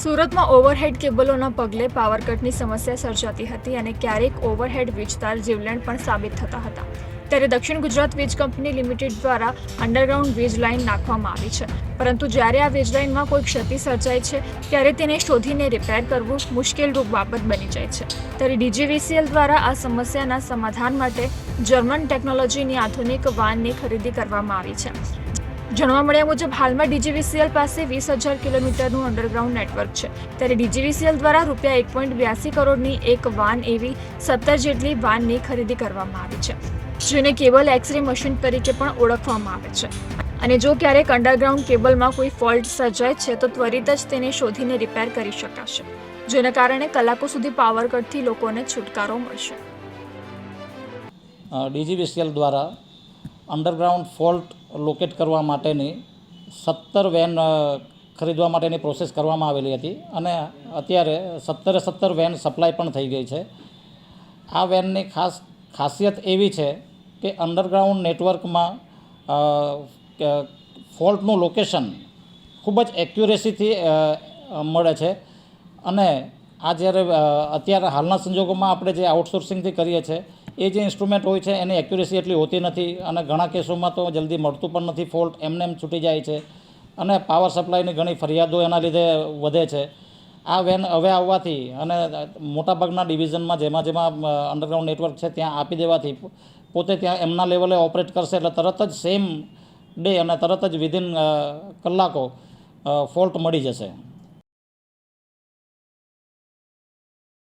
સુરતમાં ઓવરહેડ કેબલોના પગલે પાવર કટની સમસ્યા સર્જાતી હતી અને ક્યારેક ઓવરહેડ વીજતાર જીવલેણ પણ સાબિત થતા હતા. ત્યારે દક્ષિણ ગુજરાત વીજ કંપની લિમિટેડ દ્વારા અંડરગ્રાઉન્ડ વીજ લાઇન નાખવામાં આવી છે. પરંતુ જ્યારે આ વીજ લાઇનમાં કોઈ ક્ષતિ સર્જાય છે, ત્યારે તેને શોધીને રિપેર કરવું મુશ્કેલરૂપ બાબત બની જાય છે. ત્યારે ડીજીવીસીએલ દ્વારા આ સમસ્યાના સમાધાન માટે જર્મન ટેકનોલોજીની આધુનિક વાનની ખરીદી કરવામાં આવી છે. જાણવા મળ્યા મુજબ હાલમાં ડીજીવીસીએલ પાસે વીસ હજાર કિલોમીટરનું અંડરગ્રાઉન્ડ નેટવર્ક છે. ત્યારે ડીજીવીસીએલ દ્વારા રૂપિયા એક પોઈન્ટ બ્યાસી કરોડની એક વાન એવી સત્તર જેટલી વાનની ખરીદી કરવામાં આવી છે, જેને કેબલ એક્સરે મશીન તરીકે પણ ઓળખવામાં આવે છે. અને જો ક્યારેક અંડરગ્રાઉન્ડ કેબલમાં કોઈ ફોલ્ટ સર્જાય છે, તો ત્વરિત જ તેને શોધીને રિપેર કરી શકાશે, જેના કારણે કલાકો સુધી પાવર કટથી લોકોને છુટકારો મળશે. ડીજીવીસીએલ દ્વારા અંડરગ્રાઉન્ડ ફોલ્ટ લોકેટ કરવા માટેની, સત્તર વેન ખરીદવા માટેની પ્રોસેસ કરવામાં આવેલી હતી અને અત્યારે સત્તરે સત્તર વેન સપ્લાય પણ થઈ ગઈ છે. આ વેનની ખાસ, ખાસિયત એવી છે કે અંડરગ્રાઉન્ડ નેટવર્કમાં ફોલ્ટનું લોકેશન ખૂબ જ એક્યુરેસીથી મળે છે અને આ જ્યારે અત્યારે હાલના સંજોગોમાં આપણે જે આઉટસોર્સિંગથી કરીએ છીએ, એ જે ઇન્સ્ટ્રુમેન્ટ હોય છે, એની એક્યુરેસી એટલી હોતી નથી અને ઘણા કેસોમાં તો જલ્દી મળતું પણ નથી ફોલ્ટ એમને એમ છૂટી જાય છે અને પાવર સપ્લાયની ઘણી ફરિયાદો એના લીધે વધે છે. આ વેન, હવે આવવાથી અને મોટાભાગના ડિવિઝનમાં જેમાં જેમાં અંડરગ્રાઉન્ડ નેટવર્ક છે, ત્યાં આપી દેવાથી પોતે ત્યાં એમના લેવલે ઓપરેટ કરશે એટલે તરત જ સેમ ડે અને તરત જ વિધિન કલાકો ફોલ્ટ મળી જશે.